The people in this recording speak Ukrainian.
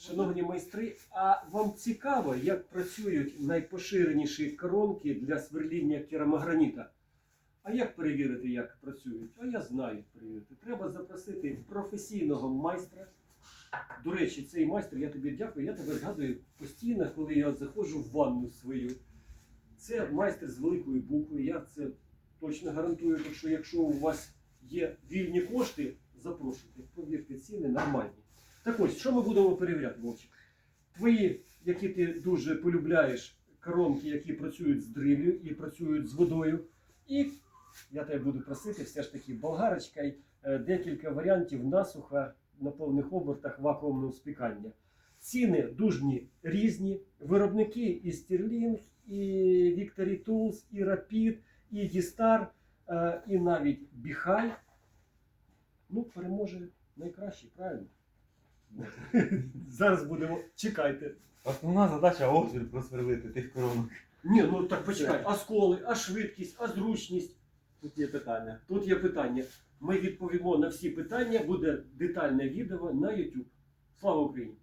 Шановні майстри, а вам цікаво, як працюють найпоширеніші коронки для сверління керамограніта? А як перевірити, як працюють? А я знаю, перевірити. Треба запросити професійного майстра. До речі, цей майстер, я тобі дякую, я тебе згадую постійно, коли я заходжу в ванну свою. Це майстер з великої букви. Я це точно гарантую. Так що якщо у вас є вільні кошти, запрошуйте. Повірте, ціни нормальні. Так ось, що ми будемо перевіряти, Вовчик? Твої, які ти дуже полюбляєш, коронки, які працюють з дрилью і працюють з водою. І я тебе буду просити все ж таки болгарочка, й, е, декілька варіантів насуха на повних обертах вакуумного спікання. Ціни дуже різні. Виробники і Stirling, і Victory Tools, і Rapid, і D-Star, е, і навіть Біхай. Ну, переможе найкращий, правильно? Зараз будемо. Чекайте. Основна задача отвір просверлити тих коронок. Ні, ну так почекай, а сколи, а швидкість, а зручність. Тут є питання. Тут є питання. Ми відповімо на всі питання. Буде детальне відео на YouTube. Слава Україні!